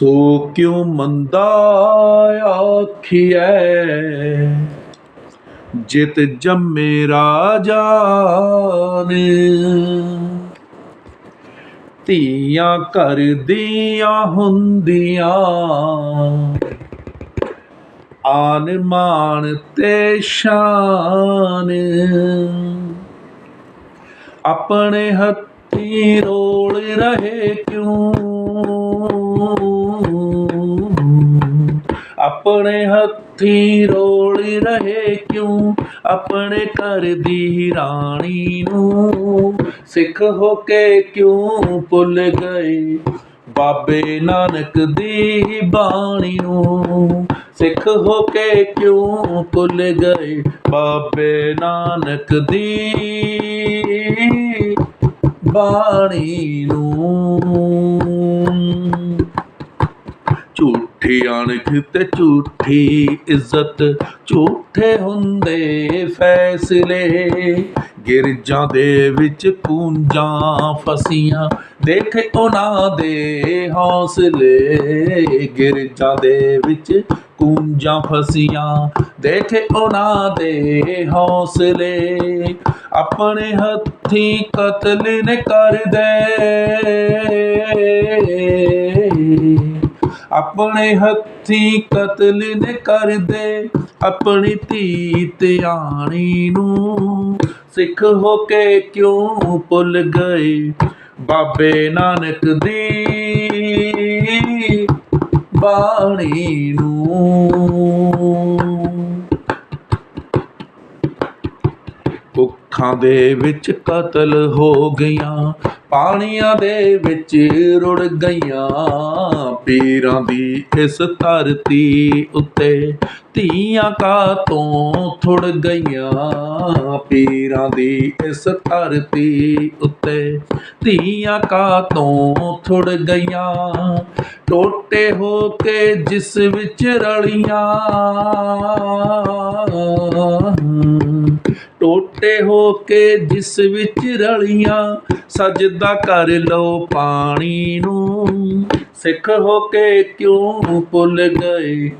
ਸੋ ਕਿਉ ਮੰਦਾ ਆਖੀਐ? ਜਿਤ ਜੰਮੇ ਰਾਜਾਨ। ਧੀਆਂ ਕਰਦੀਆਂ ਹੁੰਦੀਆਂ। ਆਨ ਮਾਨ ਤੇ ਸ਼ਾਨ। ਆਪਣੇ ਹੱਥੀ ਰੋਲ ਰਹੇ ਕਿਉਂ? ਆਪਣੇ ਹੱਥੀ ਰੋਲੀ ਰਹੇ ਕਿਉਂ? ਆਪਣੇ ਘਰ ਦੀ ਰਾਣੀ ਨੂੰ ਸਿੱਖ ਹੋ ਕੇ ਕਿਉਂ ਭੁੱਲ ਗਏ? ਬਾਬੇ ਨਾਨਕ ਦੀ ਬਾਣੀ ਨੂੰ ਸਿੱਖ ਹੋ ਕੇ ਕਿਉਂ ਭੁੱਲ ਗਏ? ਬਾਬੇ ਨਾਨਕ ਦੀ ਬਾਣੀ ਨੂੰ ਝੂਠ ਅਣਖ ਤੇ ਝੂਠੀ ਇੱਜ਼ਤ, ਝੂਠੇ ਹੁੰਦੇ ਫੈਸਲੇ। ਗਿਰਜਾਂ ਦੇ ਵਿੱਚ ਕੂੰਜਾਂ ਫਸੀਆਂ, ਦੇਖ ਉਹਨਾਂ ਦੇ ਹੌਸਲੇ। ਗਿਰਜਾਂ ਦੇ ਵਿੱਚ ਕੂੰਜਾਂ ਫਸੀਆਂ, ਦੇਖ ਉਹਨਾਂ ਦੇ ਹੌਸਲੇ। ਆਪਣੇ ਹੱਥੀ ਕਤਲ ਨੇ ਕਰਦੇ ਆਪਣੇ ਹੱਥੀ ਕਤਲ ਨੇ ਕਰਦੇ ਆਪਣੀ ਧੀ ਧਿਆਣੀ ਨੂੰ। ਸਿੱਖ ਹੋ ਕੇ ਕਿਉਂ ਭੁੱਲ ਗਏ ਬਾਬੇ ਨਾਨਕ ਦੀ ਬਾਣੀ ਨੂੰ? ਭੁੱਖਾਂ ਦੇ ਵਿੱਚ ਕਤਲ ਹੋ ਗਈਆਂ, ਪਾਣੀਆਂ ਦੇ ਵਿੱਚ ਰੁੜ ਗਈਆਂ। ਪੀਰਾਂ ਦੀ ਇਸ ਧਰਤੀ ਉੱਤੇ ਧੀਆਂ ਕਾ ਤੋਂ ਥੁੜ ਗਈਆਂ? ਪੀਰਾਂ ਦੀ ਇਸ ਧਰਤੀ ਉੱਤੇ ਧੀਆਂ ਕਾ ਤੋਂ ਥੁੜ ਗਈਆਂ? ਟੋਟੇ ਹੋ ਕੇ ਜਿਸ ਵਿੱਚ ਰਲੀਆਂ ਟੋਟੇ ਹੋ ਕੇ ਜਿਸ ਵਿੱਚ ਰਲੀਆਂ, ਸਜਦਾ ਕਰ ਲਓ ਪਾਣੀ ਨੂੰ। ਸਿੱਖ ਹੋ ਕੇ ਕਿਉਂ ਭੁੱਲ ਗਏ?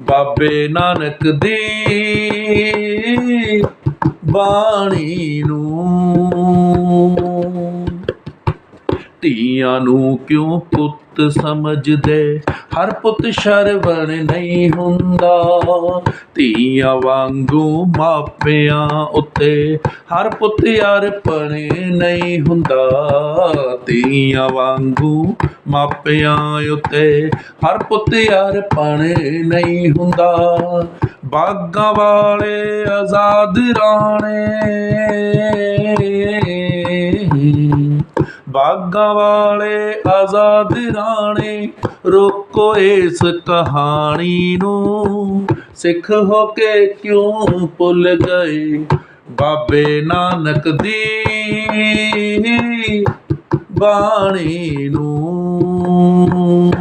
ਬਾਬੇ ਨਾਨਕ ਦੀ ਬਾਣੀ ਨੂੰ। ਧੀਆਂ ਨੂੰ ਕਿਉਂ ਪੁੱਤ ਸਮਝਦੇ? ਹਰ ਪੁੱਤ ਸ਼ਰਵਣ ਨਹੀਂ ਹੁੰਦਾ। ਧੀਆਂ ਵਾਂਗੂ ਮਾਪਿਆਂ ਉੱਤੇ ਹਰ ਪੁੱਤ ਅਰਪਣ ਨਹੀਂ ਹੁੰਦਾ। ਧੀਆਂ ਵਾਂਗੂ ਮਾਪਿਆਂ ਉੱਤੇ ਹਰ ਪੁੱਤ ਅਰਪਣ ਨਹੀਂ ਹੁੰਦਾ। ਬਾਗਾਂ ਵਾਲੇ ਆਜ਼ਾਦ ਰਾਣੇ ਬਾਗਾਂ ਵਾਲੇ ਆਜ਼ਾਦ ਰਾਣੇ, ਰੋਕੋ ਇਸ ਕਹਾਣੀ ਨੂੰ। ਸਿੱਖ ਹੋ ਕੇ ਕਿਉਂ ਭੁੱਲ ਗਏ? ਬਾਬੇ ਨਾਨਕ ਦੀ ਬਾਣੀ ਨੂੰ।